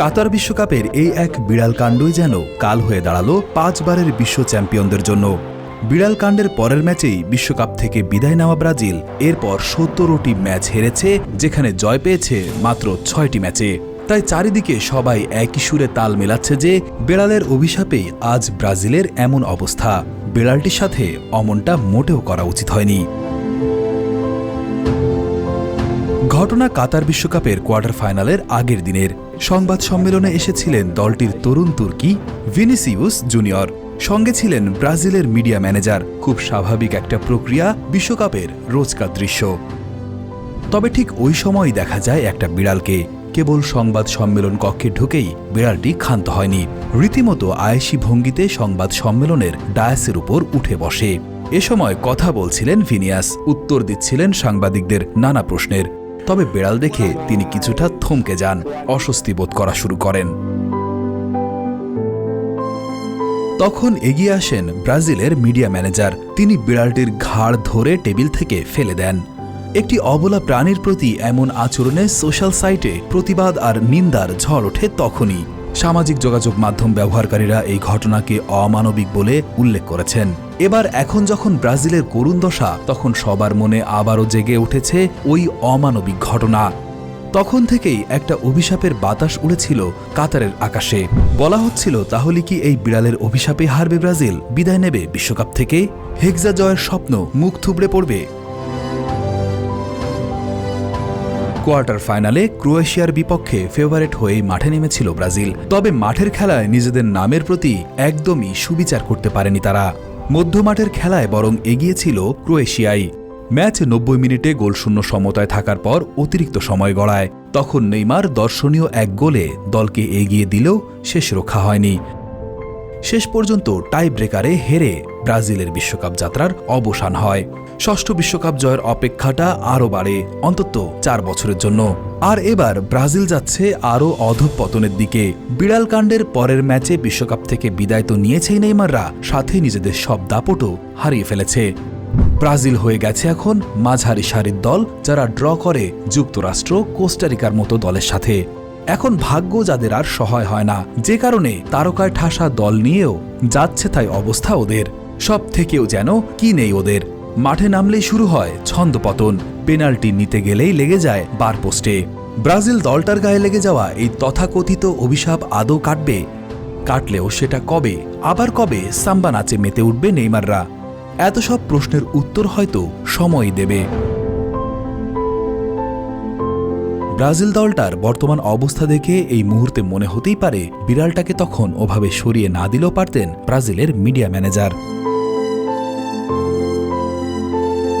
কাতার বিশ্বকাপের এই এক বিড়াল কাণ্ডই যেন কাল হয়ে দাঁড়াল পাঁচবারের বিশ্ব চ্যাম্পিয়নদের জন্য। বিড়াল কাণ্ডের পরের ম্যাচেই বিশ্বকাপ থেকে বিদায় নেওয়া ব্রাজিল, এরপর সত্তরটি ম্যাচ হেরেছে, যেখানে জয় পেয়েছে মাত্র ছয়টি ম্যাচে। তাই চারিদিকে সবাই একই সুরে তাল মেলাচ্ছে যে, বেড়ালের অভিশাপেই আজ ব্রাজিলের এমন অবস্থা। বেড়ালটির সাথে অমনটা মোটেও করা উচিত হয়নি। ঘটনা কাতার বিশ্বকাপের কোয়ার্টার ফাইনালের আগের দিনের। সংবাদ সম্মেলনে এসেছিলেন দলটির তরুণ তুর্কি ভিনিসিউস জুনিয়র। সঙ্গে ছিলেন ব্রাজিলের মিডিয়া ম্যানেজার। খুব স্বাভাবিক একটা প্রক্রিয়া বিশ্বকাপের রোজকার দৃশ্য। তবে ঠিক ওই সময়ই দেখা যায় একটা বিড়ালকে। কেবল সংবাদ সম্মেলন কক্ষে ঢুকেই বিড়ালটি ক্ষান্ত হয়নি। রীতিমতো আয়েসি ভঙ্গিতে সংবাদ সম্মেলনের ডায়াসের উপর উঠে বসে। এ সময় কথা বলছিলেন ভিনিয়াস। উত্তর দিচ্ছিলেন সাংবাদিকদের নানা প্রশ্নের। তবে বেড়াল দেখে তিনি কিছুটা থমকে যান, অস্বস্তি বোধ করা শুরু করেন। তখন এগিয়ে আসেন ব্রাজিলের মিডিয়া ম্যানেজার। তিনি বিড়ালটির ঘাড় ধরে টেবিল থেকে ফেলে দেন। একটি অবলা প্রাণীর প্রতি এমন আচরণে সোশ্যাল সাইটে প্রতিবাদ আর নিন্দার ঝড় ওঠে তখনই। সামাজিক যোগাযোগ মাধ্যম ব্যবহারকারীরা এই ঘটনাকে অমানবিক বলে উল্লেখ করেছেন। এবার এখন যখন ব্রাজিলের করুণ দশা, তখন সবার মনে আবারও জেগে উঠেছে ওই অমানবিক ঘটনা। তখন থেকেই একটা অভিশাপের বাতাস উড়েছিল কাতারের আকাশে। বলা হচ্ছিল, তাহলে কি এই বিড়ালের অভিশাপে হারবে ব্রাজিল? বিদায় নেবে বিশ্বকাপ থেকে? হেক্সা জয়ের স্বপ্ন মুখ থুবড়ে পড়বে। কোয়ার্টার ফাইনালে ক্রোয়েশিয়ার বিপক্ষে ফেভারেট হয়েই মাঠে নেমেছিল ব্রাজিল। তবে মাঠের খেলায় নিজেদের নামের প্রতি একদমই সুবিচার করতে পারেনি তারা। মধ্যমাঠের খেলায় বরং এগিয়েছিল ক্রোয়েশিয়াই। ম্যাচ নব্বই মিনিটে গোলশূন্য সমতায় থাকার পর অতিরিক্ত সময় গড়ায়। তখন নেইমার দর্শনীয় এক গোলে দলকে এগিয়ে দিলেও শেষ রক্ষা হয়নি। শেষ পর্যন্ত টাই ব্রেকারে হেরে ব্রাজিলের বিশ্বকাপ যাত্রার অবসান হয়। ষষ্ঠ বিশ্বকাপ জয়ের অপেক্ষাটা আরও বাড়ে, অন্তত চার বছরের জন্য। আর এবার ব্রাজিল যাচ্ছে আরও অধঃপতনের দিকে। বিড়াল কাণ্ডের পরের ম্যাচে বিশ্বকাপ থেকে বিদায় তো নিয়েছেই নেইমাররা, সাথে নিজেদের সব দাপটও হারিয়ে ফেলেছে। ব্রাজিল হয়ে গেছে এখন মাঝারি সারির দল, যারা ড্র করে যুক্তরাষ্ট্র, কোস্টারিকার মতো দলের সাথে। এখন ভাগ্য যাদের আর সহায় হয় না। যে কারণে তারকায় ঠাসা দল নিয়েও যাচ্ছে তাই অবস্থা ওদের। সব থেকেও যেন কি নেই ওদের। মাঠে নামলেই শুরু হয় ছন্দপতন। পেনাল্টি নিতে গেলেই লেগে যায় বার পোস্টে। ব্রাজিল দলটার গায়ে লেগে যাওয়া এই তথাকথিত অভিশাপ আদৌ কাটবে? কাটলেও সেটা কবে? আবার কবে সাম্বা নাচে মেতে উঠবে নেইমাররা? এত সব প্রশ্নের উত্তর হয়তো সময়ই দেবে। ব্রাজিল দলটার বর্তমান অবস্থা দেখে এই মুহূর্তে মনে হতেই পারে বিড়ালটাকে তখন ওভাবে সরিয়ে না দিলেও পারতেন ব্রাজিলের মিডিয়া ম্যানেজার।